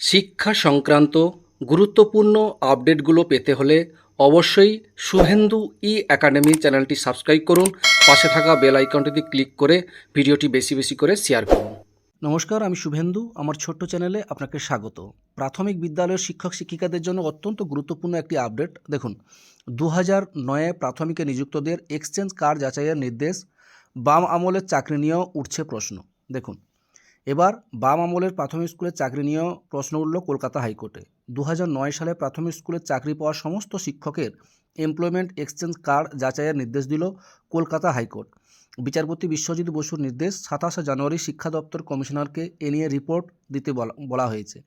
শিক্ষা সংক্রান্ত গুরুত্বপূর্ণ আপডেটগুলো পেতে হলে অবশ্যই শুভেন্দু ই একাডেমি চ্যানেলটি সাবস্ক্রাইব করুন। পাশে থাকা বেল আইকনটিতে ক্লিক করে ভিডিওটি বেশি বেশি করে শেয়ার করুন। নমস্কার, আমি শুভেন্দু। আমার ছোট্ট চ্যানেলে আপনাকে স্বাগত। প্রাথমিক বিদ্যালয়ের শিক্ষক শিক্ষিকাদের জন্য অত্যন্ত গুরুত্বপূর্ণ একটি আপডেট। দেখুন দু হাজার নয়ে প্রাথমিকে নিযুক্তদের এক্সচেঞ্জ কার্ড যাচাইয়ের নির্দেশ। বাম আমলের চাকরি নিয়েও উঠছে প্রশ্ন। দেখুন এবার বাম আমলের প্রাথমিক স্কুলের চাকরি নিয়েও প্রশ্ন উঠল কলকাতা হাইকোর্টে। দু সালে প্রাথমিক স্কুলের চাকরি পাওয়া সমস্ত শিক্ষকের এমপ্লয়মেন্ট এক্সচেঞ্জ কার্ড যাচাইয়ের নির্দেশ দিল কলকাতা হাইকোর্ট। বিচারপতি বিশ্বজিৎ বসুর নির্দেশ সাতাশে জানুয়ারি শিক্ষা দপ্তর কমিশনারকে এ নিয়ে রিপোর্ট দিতে বলা হয়েছে।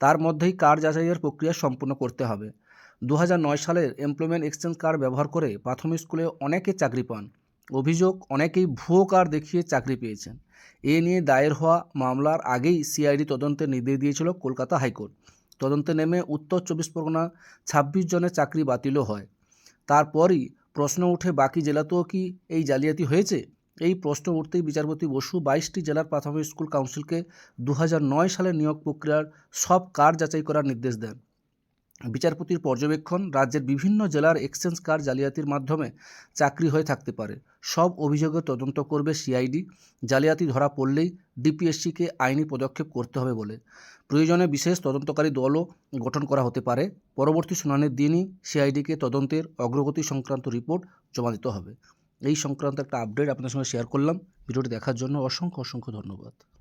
তার মধ্যেই কার্ড যাচাইয়ের প্রক্রিয়া সম্পূর্ণ করতে হবে। দু সালের এমপ্লয়মেন্ট এক্সচেঞ্জ কার্ড ব্যবহার করে প্রাথমিক স্কুলে অনেকে চাকরি পান। অভিযোগ, অনেকেই ভুয়ো কার দেখিয়ে চাকরি পেয়েছেন। এ নিয়ে দায়ের হওয়া মামলার আগেই সিআইডি তদন্তের নির্দেশ দিয়েছিল কলকাতা হাইকোর্ট। তদন্তে নেমে উত্তর চব্বিশ পরগনা ছাব্বিশ জনের চাকরি বাতিলও হয়। তারপরই প্রশ্ন উঠে বাকি জেলাতেও কি এই জালিয়াতি হয়েছে? এই প্রশ্ন উঠতেই বিচারপতি বসু বাইশটি জেলার প্রাথমিক স্কুল কাউন্সিলকে দু সালের নিয়োগ প্রক্রিয়ার সব কার যাচাই করার নির্দেশ দেন। বিচারপতির পর্যবেক্ষণ রাজ্যের বিভিন্ন জেলার এক্সচেঞ্জ কার্ড জালিয়াতির মাধ্যমে চাকরি হয়ে থাকতে পারে। সব অভিযোগের তদন্ত করবে সিআইডি। জালিয়াতি ধরা পড়লেই ডিপিএসসিকে আইনি পদক্ষেপ করতে হবে বলে। প্রয়োজনে বিশেষ তদন্তকারী দলও গঠন করা হতে পারে। পরবর্তী শুনানির দিনই সিআইডিকে তদন্তের অগ্রগতি সংক্রান্ত রিপোর্ট জমা দিতে হবে। এই সংক্রান্ত একটা আপডেট আপনাদের সঙ্গে শেয়ার করলাম। ভিডিওটি দেখার জন্য অসংখ্য অসংখ্য ধন্যবাদ।